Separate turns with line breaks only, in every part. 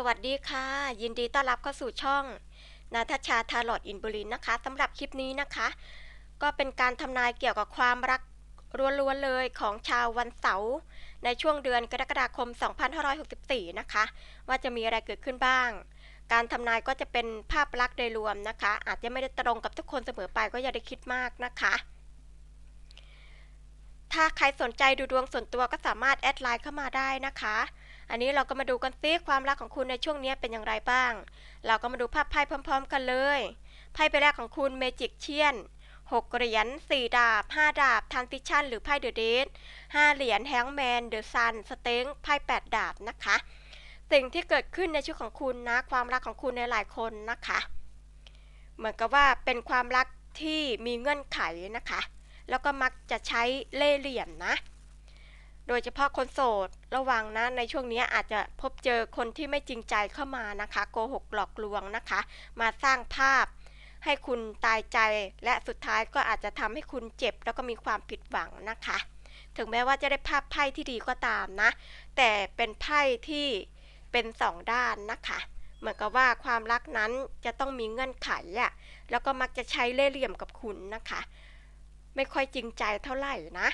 สวัสดีค่ะ ยินดีต้อนรับเข้าสู่ช่อง นาทชาทาลอดอินบุรินนะคะสำหรับคลิปนี้นะคะ ก็เป็นการทำนายเกี่ยวกับความรักล้วนๆเลยของชาววันเสาร์ในช่วงเดือนกรกฎาคม 2564 นะคะ ว่าจะมีอะไรเกิดขึ้นบ้าง การทำนายก็จะเป็นภาพลักษณ์โดยรวมนะคะ อาจจะไม่ได้ตรงกับทุกคนเสมอไปก็อย่าได้คิดมากนะคะถ้าใครสนใจดูดวงส่วนตัวก็สามารถแอดไลน์เข้ามาได้นะคะ อันนี้เราก็มาดูกันซิความรักของคุณในช่วงนี้เป็นอย่างไรบ้าง เราก็มาดูภาพไพ่พร้อม ๆ กันเลย ไพ่ใบแรกของคุณเมจิกเชียน6เหรียญ4ดาบ 5 ดาบทานติชันหรือไพ่เดอะเดท5เหรียญแฮงแมนเดอะซันสเต็งไพ่8ดาบนะคะ สิ่งที่เกิดขึ้นในชีวิตของคุณนะ ความรักของคุณในหลายคนนะคะ เหมือนกับว่าเป็นความรักที่มีเงื่อนไขนะคะ แล้วก็มักจะใช้เล่ห์เหลี่ยมนะ โดยเฉพาะคนโสด ระวังนะในช่วงนี้อาจจะพบเจอคนที่ไม่จริงใจเข้ามานะคะโกหกหลอกลวงนะคะ มาสร้างภาพ ให้คุณตายใจและสุดท้ายก็อาจจะทำให้คุณเจ็บ แล้วก็มีความผิดหวังนะคะ ถึงแม้ว่าจะได้ภาพไพ่ที่ดีก็ตามนะ แต่เป็นไพ่ที่เป็นสองด้านนะคะ เหมือนกับว่าความรักนั้นจะต้องมีเงื่อนไขอะแล้วก็มักจะใช้เล่ห์เหลี่ยมกับคุณนะคะ ไม่ค่อยจริงใจเท่าไหร่นะ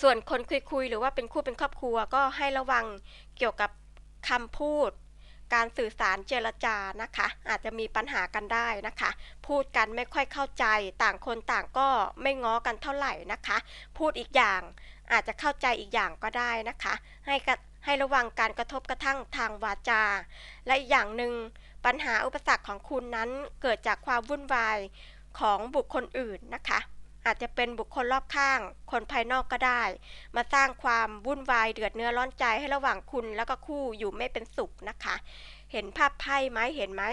ส่วนคนคุยๆหรือว่าเป็นคู่เป็นครอบครัวก็ให้ระวังเกี่ยวกับคำพูด การสื่อสารเจรจานะคะ อาจจะมีปัญหากันได้นะคะ พูดกันไม่ค่อยเข้าใจ ต่างคนต่างก็ไม่ง้อกันเท่าไหร่นะคะ พูดอีกอย่างอาจจะเข้าใจอีกอย่างก็ได้นะคะ ให้ให้ระวังการกระทบกระทั่งทางวาจา และอีกอย่างหนึ่งปัญหาอุปสรรคของคุณนั้นเกิดจากความวุ่นวายของบุคคลอื่นนะคะ อาจจะเป็นบุคคลรอบข้าง คนภายนอกก็ได้ มาสร้างความวุ่นวายเดือดเนื้อร้อนใจให้ระหว่างคุณแล้วก็คู่อยู่ไม่เป็นสุขนะคะ เห็นภาพไพ่ไหมเห็นไหม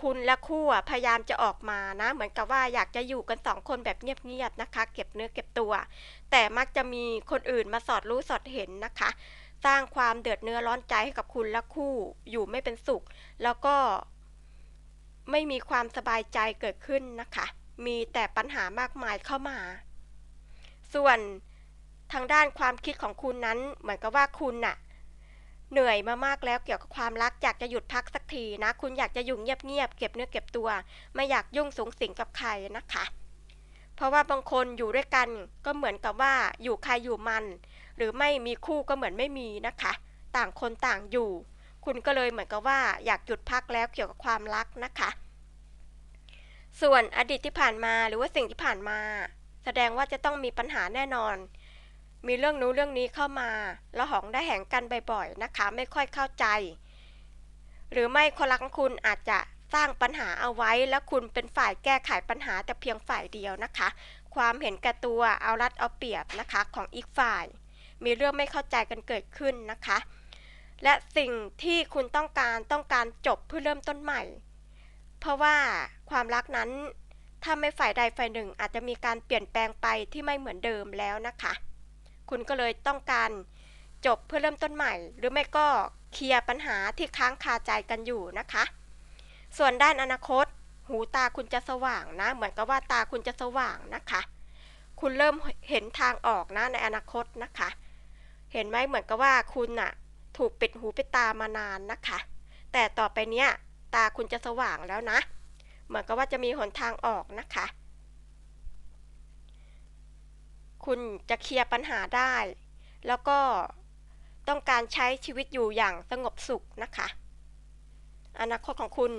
คุณและคู่พยายามจะออกมานะ เหมือนกับว่าอยากจะอยู่กันสองคนแบบเงียบๆนะคะ เก็บเนื้อเก็บตัว แต่มักจะมีคนอื่นมาสอดรู้สอดเห็นนะคะ สร้างความเดือดเนื้อร้อนใจให้กับคุณและคู่อยู่ไม่เป็นสุข แล้วก็ไม่มีความสบายใจเกิดขึ้นนะคะ มีแต่ปัญหามากมายเข้ามา ส่วนทางด้านความคิดของคุณนั้นเหมือนกับว่าคุณน่ะ เหนื่อยมามากแล้วเกี่ยวกับความรักอยากจะหยุดพักสักทีนะ คุณอยากจะอยู่เงียบๆเก็บเนื้อเก็บตัว ไม่อยากยุ่งสูงสิงกับใครนะคะ เพราะว่าบางคนอยู่ด้วยกันก็เหมือนกับว่าอยู่ใครอยู่มัน หรือไม่มีคู่ก็เหมือนไม่มีนะคะ ต่างคนต่างอยู่ คุณก็เลยเหมือนกับว่าอยากหยุดพักแล้วเกี่ยวกับความรักนะคะ ส่วนอดีตที่ผ่านมาหรือว่าสิ่งที่ผ่านมา แสดงว่าจะต้องมีปัญหาแน่นอน มีเรื่องนู้นเรื่องนี้เข้ามาแล้วหองได้แห่งกันบ่อยๆนะคะ ไม่ค่อยเข้าใจ หรือไม่คนรักคุณอาจจะสร้างปัญหาเอาไว้ แล้วคุณเป็นฝ่ายแก้ไขปัญหาแต่เพียงฝ่ายเดียวนะคะ ความเห็นแก่ตัวเอารัดเอาเปรียบนะคะของอีกฝ่าย มีเรื่องไม่เข้าใจกันเกิดขึ้นนะคะ และสิ่งที่คุณต้องการต้องการจบเพื่อเริ่มต้นใหม่ เพราะว่า ความรักนั้น ถ้าไม่ฝ่ายใดฝ่ายหนึ่งอาจจะมีการเปลี่ยนแปลงไปที่ไม่เหมือนเดิมแล้วนะคะ คุณก็เลยต้องการจบเพื่อเริ่มต้นใหม่ หรือไม่ก็เคลียร์ปัญหาที่ค้างคาใจกันอยู่นะคะ ส่วนด้านอนาคต หูตาคุณจะสว่างนะ เหมือนกับว่าตาคุณจะสว่างนะคะ คุณเริ่มเห็นทางออกนะในอนาคตนะคะ เห็นไหมเหมือนกับว่าคุณน่ะ ถูกปิดหูปิดตามานานนะคะ แต่ต่อไปเนี้ยตาคุณจะสว่างแล้วนะ เหมือนกับว่าจะมีหนทางออกนะคะ คุณจะเคลียร์ปัญหาได้ แล้วก็ต้องการใช้ชีวิตอยู่อย่างสงบสุขนะคะ อนาคตของคุณ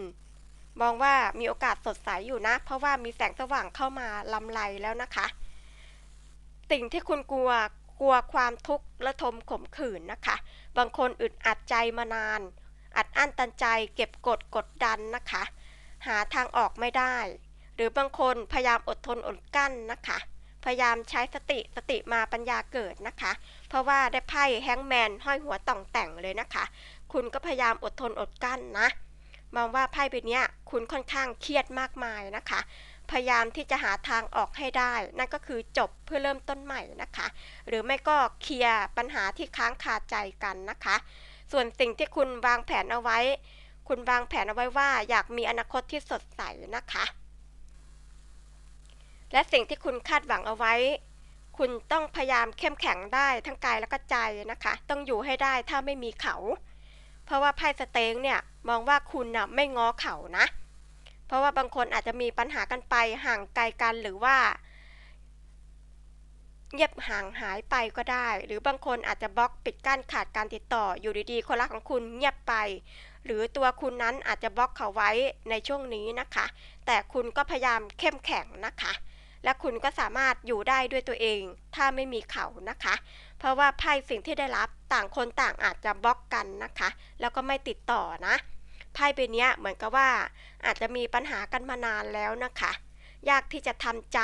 มองว่ามีโอกาสสดใสอยู่นะ เพราะว่ามีแสงสว่างเข้ามาลำไรแล้วนะคะ สิ่งที่คุณกลัวกลัวความทุกข์ระทมขมขื่นนะคะ บางคนอึดอัดใจมานาน อัดอั้นตันใจเก็บกดกดดันนะคะ หาทางออกไม่ได้ หรือบางคนพยายามอดทนอดกั้นนะคะ พยายามใช้สติสติมาปัญญาเกิดนะคะ เพราะว่าได้ไพ่แฮงแมนห้อยหัวต่องแต่งเลยนะคะ คุณก็พยายามอดทนอดกั้นนะ มองว่าไพ่ใบนี้คุณค่อนข้างเครียดมากมายนะคะพยายามที่จะหาทางออกให้ได้ นั่นก็คือจบเพื่อเริ่มต้นใหม่นะคะ หรือไม่ก็เคลียร์ปัญหาที่ค้างคาใจกันนะคะ ส่วนสิ่งที่คุณวางแผนเอาไว้ คุณวางแผนเอาไว้ว่าอยากมีอนาคตที่สดใสนะคะ และสิ่งที่คุณคาดหวังเอาไว้ คุณต้องพยายามเข้มแข็งได้ทั้งกายและก็ใจนะคะ ต้องอยู่ให้ได้ถ้าไม่มีเขา เพราะว่าไพ่สเต็งเนี่ยมองว่าคุณน่ะไม่ง้อเขานะ เพราะว่าบางคนอาจจะมีปัญหากันไปห่างไกลกันหรือว่า เงียบห่างหายไปก็ได้ หรือบางคนอาจจะบล็อกปิดกั้นขาดการติดต่อ อยู่ดีๆ คนรักของคุณเงียบไป หรือตัวคุณนั้นอาจจะบล็อกเขาไว้ในช่วงนี้นะคะ แต่คุณก็พยายามเข้มแข็งนะคะ และคุณก็สามารถอยู่ได้ด้วยตัวเอง ถ้าไม่มีเขานะคะ เพราะว่าไพ่สิ่งที่ได้รับต่างคนต่างอาจจะบล็อกกันนะคะ แล้วก็ไม่ติดต่อนะไพ่ใบนี้เหมือนกับว่าอาจจะมีปัญหากันมานานแล้วนะคะ ยากที่จะทำใจ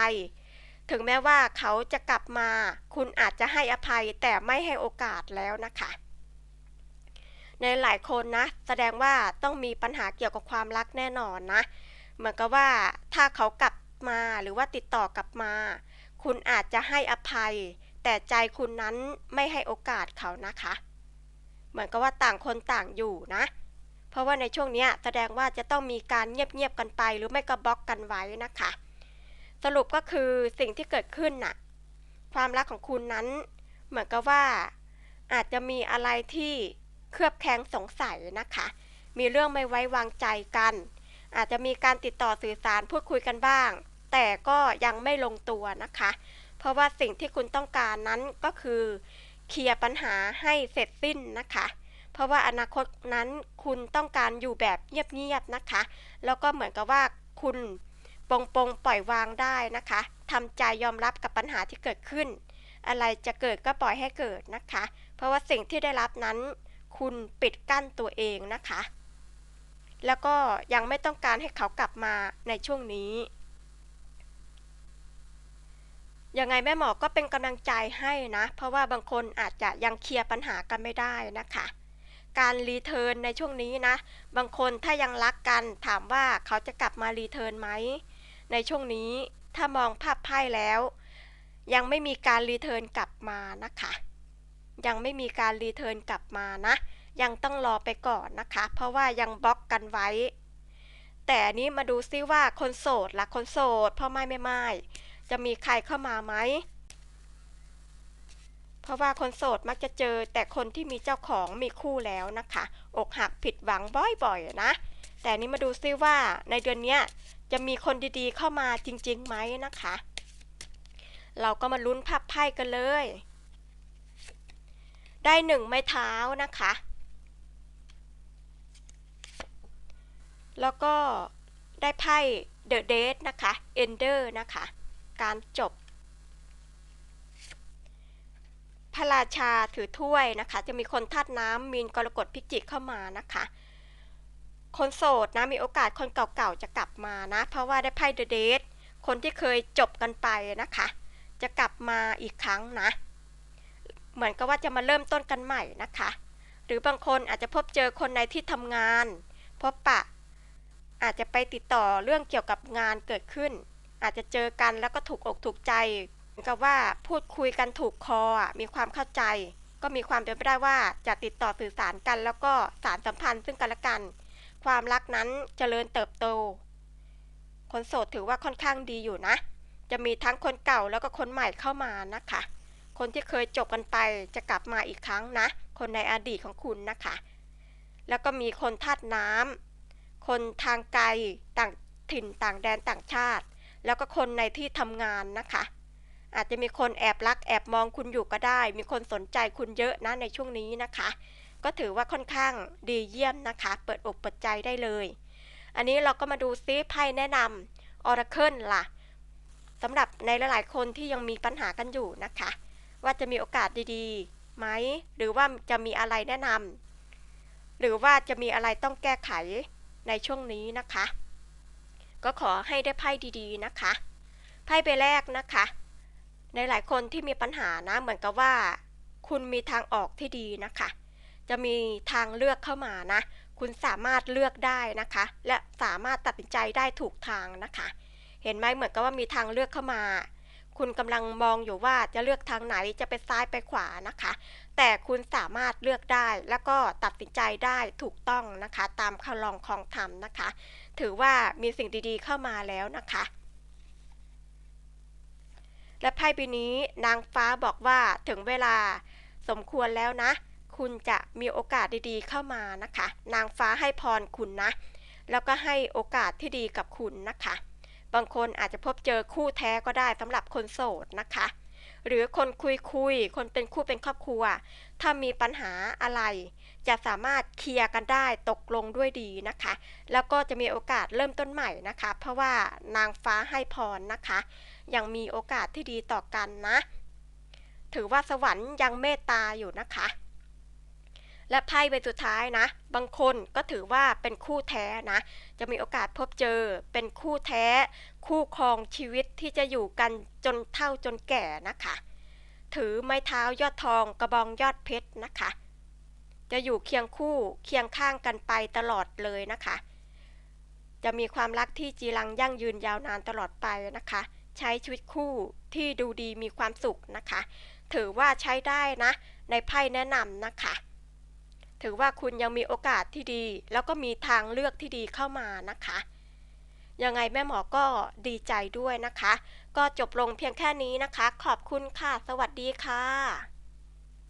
ถึงแม้ว่าเขาจะกลับมา คุณอาจจะให้อภัยแต่ไม่ให้โอกาสแล้วนะคะ ในหลายคนนะ แสดงว่าต้องมีปัญหาเกี่ยวกับความรักแน่นอนนะ เหมือนกับว่าถ้าเขากลับมาหรือว่าติดต่อกลับมา คุณอาจจะให้อภัย แต่ใจคุณนั้นไม่ให้โอกาสเขานะคะ เหมือนกับว่าต่างคนต่างอยู่นะ เพราะว่าในช่วงนี้แสดงว่าจะต้องมีการเงียบๆกันไป หรือไม่ก็บล็อกกันไว้นะคะ สรุปก็คือสิ่งที่เกิดขึ้นน่ะ ความรักของคุณนั้น เหมือนกับว่า อาจจะมีอะไรที่เคลือบแคลงสงสัยนะคะ มีเรื่องไม่ไว้วางใจกัน อาจจะมีการติดต่อสื่อสารพูดคุยกันบ้าง แต่ก็ยังไม่ลงตัวนะคะ เพราะว่าสิ่งที่คุณต้องการนั้นก็คือเคลียร์ปัญหาให้เสร็จสิ้นนะคะ เพราะว่าอนาคตนั้นคุณต้องการอยู่แบบเงียบๆนะคะ แล้วก็เหมือนกับว่าคุณ ปงปงปล่อยวางได้นะคะทำใจยอมรับกับปัญหาที่เกิดขึ้น อะไรจะเกิดก็ปล่อยให้เกิดนะคะ เพราะว่าสิ่งที่ได้รับนั้น คุณปิดกั้นตัวเองนะคะ แล้วก็ยังไม่ต้องการให้เขากลับมาในช่วงนี้ยังไงแม่หมอก็เป็นกำลังใจให้นะ เพราะว่าบางคนอาจจะยังเคลียร์ปัญหากันไม่ได้นะคะ การรีเทิร์นในช่วงนี้นะ บางคนถ้ายังรักกันถามว่าเขาจะกลับมารีเทิร์นไหม ในช่วงนี้ถ้ามองภาพไพ่แล้ว ยังไม่มีการรีเทิร์นกลับมานะคะ ยังไม่มีการรีเทิร์นกลับมานะ ยังต้องรอไปก่อนนะคะ เพราะว่ายังบล็อกกันไว้ แต่นี้มาดูซิว่าคนโสดละคนโสดพ่อไม่ไม่ไม่จะมีใครเข้ามาไหมเพราะว่าคนโสดมักจะเจอแต่คนที่มีเจ้าของมีคู่แล้วนะคะ อกหักผิดหวังบ่อยๆนะ แต่นี้มาดูซิว่าในเดือนนี้จะมีคนดีๆเข้ามาจริงๆไหมนะคะ เราก็มาลุ้นภาพไพ่กันเลย ได้หนึ่งไม้เท้านะคะ แล้วก็ได้ไพ่เดอะเดทนะคะเอนเดอร์นะคะ การจบ พระราชาถือถ้วยนะคะ จะมีคนธาตุน้ำมีนกรกฎพิจิกเข้ามานะคะ คนโสดนะมีโอกาสคนเก่าๆจะกลับมานะ เพราะว่าได้ไพ่เดอะเดทคนที่เคยจบกันไปนะคะ จะกลับมาอีกครั้งนะ เหมือนกับว่าจะมาเริ่มต้นกันใหม่นะคะ หรือบางคนอาจจะพบเจอคนในที่ทำงาน พบปะ อาจจะไปติดต่อเรื่องเกี่ยวกับงานเกิดขึ้น อาจจะเจอกันแล้วก็ถูกอกถูกใจเหมือนกับว่าพูดคุยกันถูกคอมีความเข้าใจ ก็มีความเป็นไปได้ว่าจะติดต่อสื่อสารกัน แล้วก็สารสัมพันธ์ซึ่งกันและกัน ความรักนั้นเจริญเติบโต คนโสดถือว่าค่อนข้างดีอยู่นะ จะมีทั้งคนเก่าแล้วก็คนใหม่เข้ามานะคะ คนที่เคยจบกันไปจะกลับมาอีกครั้งนะ คนในอดีตของคุณนะคะ แล้วก็มีคนธาตุน้ำ คนทางไกลต่างถิ่นต่างแดนต่างชาติ แล้วก็คนในที่ทำงานนะคะ อาจจะมีคนแอบรักแอบมองคุณอยู่ก็ได้ มีคนสนใจคุณเยอะนะในช่วงนี้นะคะ ก็ถือว่าค่อนข้างดีเยี่ยมนะคะ เปิดอกเปิดใจได้เลย อันนี้เราก็มาดูซิไพ่แนะนำออร์เคิลล่ะสำหรับในหลายๆ คนที่ยังมีปัญหากันอยู่นะคะ ว่าจะมีโอกาสดีๆไหม หรือว่าจะมีอะไรแนะนำหรือว่าจะมีอะไรต้องแก้ไขในช่วงนี้นะคะ ก็ขอให้ได้ไพ่ดีๆนะคะ ไพ่ใบแรกนะคะ ในหลายคนที่มีปัญหานะเหมือนกับว่า คุณมีทางออกที่ดีนะคะ จะมีทางเลือกเข้ามานะ คุณสามารถเลือกได้นะคะ และสามารถตัดสินใจได้ถูกทางนะคะ เห็นไหมเหมือนกับว่ามีทางเลือกเข้ามา คุณกำลังมองอยู่ว่าจะเลือกทางไหนจะไปซ้ายไปขวานะคะ แต่คุณสามารถเลือกได้แล้วก็ตัดสินใจได้ถูกต้องนะคะ ตามคำลองของธรรมนะคะ ถือว่ามีสิ่งดีๆเข้ามาแล้วนะคะและไพ่ใบนี้นางฟ้าบอกว่าถึงเวลาสมควรแล้วนะ คุณจะมีโอกาสดีๆ เข้ามานะคะ นางฟ้าให้พรคุณนะ แล้วก็ให้โอกาสที่ดีกับคุณนะคะ บางคนอาจจะพบเจอคู่แท้ก็ได้สำหรับคนโสดนะคะ หรือคนคุยคุยๆคนเป็นคู่เป็นครอบครัว ถ้ามีปัญหาอะไร จะสามารถเคลียร์กันได้ตกลงด้วยดีนะคะ แล้วก็จะมีโอกาสเริ่มต้นใหม่นะคะ เพราะว่านางฟ้าให้พรนะคะ ยังมีโอกาสที่ดีต่อกันนะถือว่าสวรรค์ยังเมตตาอยู่นะคะ และไพ่ใบสุดท้ายนะ บางคนก็ถือว่าเป็นคู่แท้นะ จะมีโอกาสพบเจอเป็นคู่แท้ คู่ครองชีวิตที่จะอยู่กันจนเฒ่าจนแก่นะคะ ถือไม้เท้ายอดทองกระบองยอดเพชรนะคะ จะอยู่เคียงคู่เคียงข้างกันไปตลอดเลยนะคะ จะมีความรักที่จีรังยั่งยืนยาวนานตลอดไปนะคะ ใช้ชีวิตคู่ที่ดูดีมีความสุขนะคะ ถือว่าใช้ได้นะ ในไพ่แนะนำนะคะ ถือว่าคุณยังมีโอกาสที่ดี แล้วก็มีทางเลือกที่ดีเข้ามานะคะ ยังไงแม่หมอก็ดีใจด้วยนะคะ ก็จบลงเพียงแค่นี้นะคะ ขอบคุณค่ะ สวัสดีค่ะ